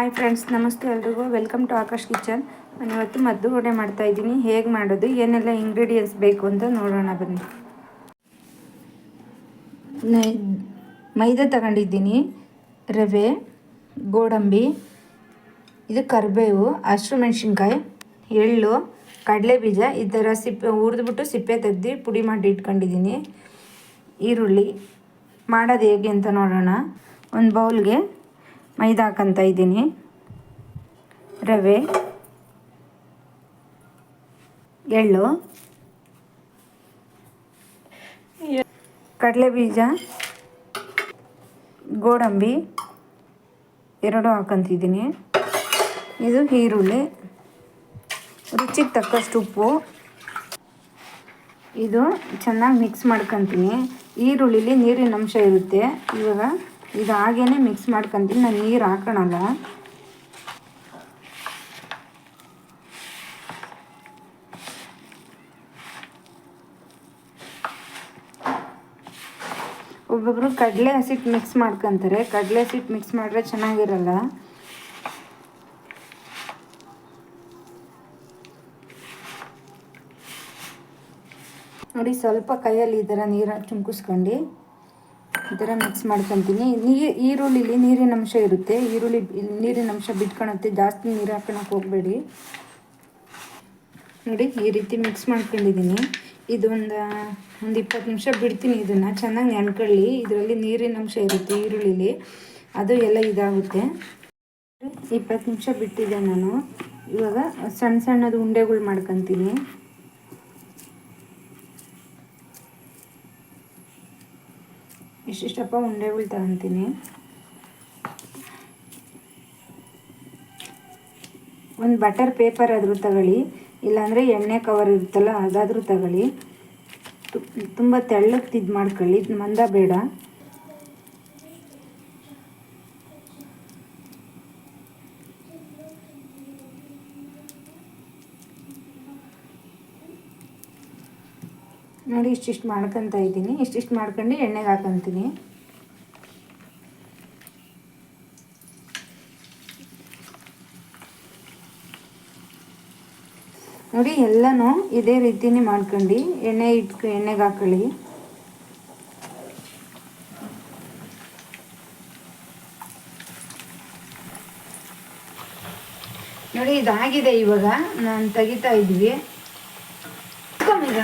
Hi friends ನಮಸ್ತೆ ಎಲ್ರಿಗೂ. Welcome to Akash kitchen ನಾನು ಇವತ್ತು ಮದ್ದು ಮಾಡ್ತಾ ಇದ್ದೀನಿ. ಹೇಗೆ ಮಾಡೋದು, ಏನೆಲ್ಲ ಇಂಗ್ರೀಡಿಯೆಂಟ್ಸ್ ಬೇಕು ಅಂತ ನೋಡೋಣ ಬನ್ನಿ. ಮೈದಾ ತಗೊಂಡಿದ್ದೀನಿ, ರವೆ, ಗೋಡಂಬಿ, ಇದು ಕರಿಬೇವು, ಹಸಿರು ಮೆಣಸಿನ್ಕಾಯಿ, ಎಳ್ಳು ಕಡಲೆ ಬೀಜ ಈ ಥರ ಸಿಪ್ಪೆ ಹುರಿದ್ಬಿಟ್ಟು ಸಿಪ್ಪೆ ತೆಗ್ದು ಪುಡಿ ಮಾಡಿ ಇಟ್ಕೊಂಡಿದ್ದೀನಿ. ಈರುಳ್ಳಿ. ಮಾಡೋದು ಹೇಗೆ ಅಂತ ನೋಡೋಣ. ಒಂದು ಬೌಲ್ಗೆ ಮೈದಾ ಹಾಕಂತ ಇದ್ದೀನಿ. ರವೆ, ಎಳ್ಳು ಕಡಲೆ ಬೀಜ ಗೋಡಂಬಿ ಎರಡು ಹಾಕಂತಿದ್ದೀನಿ. ಇದು ಈರುಳ್ಳಿ. ರುಚಿಗೆ ತಕ್ಕಷ್ಟು ಉಪ್ಪು. ಇದು ಚೆನ್ನಾಗಿ ಮಿಕ್ಸ್ ಮಾಡ್ಕೊತೀನಿ. ಈರುಳ್ಳಿಲಿ ನೀರಿನ ಅಂಶ ಇರುತ್ತೆ. ಇವಾಗ ಇದು ಹಾಗೇ ಮಿಕ್ಸ್ ಮಾಡ್ಕೊಂತೀನಿ. ನಾನು ನೀರು ಹಾಕೋಣಲ್ಲ. ಒಬ್ಬೊಬ್ರು ಕಡಲೆ ಹಸಿಟ್ಟು ಮಿಕ್ಸ್ ಮಾಡ್ಕೊತಾರೆ. ಕಡಲೆ ಹಸಿಟ್ಟು ಮಿಕ್ಸ್ ಮಾಡಿದ್ರೆ ಚೆನ್ನಾಗಿರಲ್ಲ. ನೋಡಿ, ಸ್ವಲ್ಪ ಕೈಯಲ್ಲಿ ಈ ಥರ ನೀರು ಚುಮ್ಕಿಸ್ಕೊಂಡು ಈ ಥರ ಮಿಕ್ಸ್ ಮಾಡ್ಕೊತೀನಿ. ನೀರು ಈರುಳ್ಳಿಲಿ ನೀರಿನ ಅಂಶ ಇರುತ್ತೆ. ಈರುಳ್ಳಿ ನೀರಿನ ಅಂಶ ಬಿಟ್ಕೊಳತ್ತೆ. ಜಾಸ್ತಿ ನೀರು ಹಾಕೊಳಕ್ಕೆ ಹೋಗಬೇಡಿ. ನೋಡಿ, ಈ ರೀತಿ ಮಿಕ್ಸ್ ಮಾಡ್ಕೊಂಡಿದ್ದೀನಿ. ಇದೊಂದು ಒಂದು ಇಪ್ಪತ್ತು ನಿಮಿಷ ಬಿಡ್ತೀನಿ ಇದನ್ನು. ಚೆನ್ನಾಗಿ ನೆನ್ಕೊಳ್ಳಿ. ಇದರಲ್ಲಿ ನೀರಿನ ಅಂಶ ಇರುತ್ತೆ ಈರುಳ್ಳಿಲಿ. ಅದು ಎಲ್ಲ ಇದಾಗುತ್ತೆ. ಇಪ್ಪತ್ತು ನಿಮಿಷ ಬಿಟ್ಟಿದ್ದೆ ನಾನು. ಇವಾಗ ಸಣ್ಣ ಸಣ್ಣದು ಉಂಡೆಗಳು ಮಾಡ್ಕೊತೀನಿ. ಇಷ್ಟಿಷ್ಟಪ್ಪ ಉಂಡೆಗಳು ತಗೊತೀನಿ ಒಂದು ಬಟರ್ ಪೇಪರ್ ಆದರೂ ತಗೊಳ್ಳಿ, ಇಲ್ಲಾಂದರೆ ಎಣ್ಣೆ ಕವರ್ ಇರುತ್ತಲ್ಲ ಅದಾದರೂ ತಗೊಳ್ಳಿ. ತುಂಬ ತೆಳ್ಳಗೆ ಇದು ಮಾಡ್ಕೊಳ್ಳಿ, ಮಂದ ಬೇಡ. ನೋಡಿ ಇಷ್ಟಿಷ್ಟು ಮಾಡ್ಕೊತ ಇದ್ದೀನಿ. ಇಷ್ಟಿಷ್ಟು ಮಾಡ್ಕೊಂಡು ಎಣ್ಣೆಗೆ ಹಾಕೊತೀನಿ. ನೋಡಿ ಎಲ್ಲನೂ ಇದೇ ರೀತಿನೇ ಮಾಡ್ಕೊಂಡು ಎಣ್ಣೆ ಇಟ್ಕೊ, ಎಣ್ಣೆಗೆ ಹಾಕೊಳ್ಳಿ. ನೋಡಿ ಇದಾಗಿದೆ ಇವಾಗ. ನಾನು ತೆಗಿತಾ ಇದ್ವಿ. ಈಗ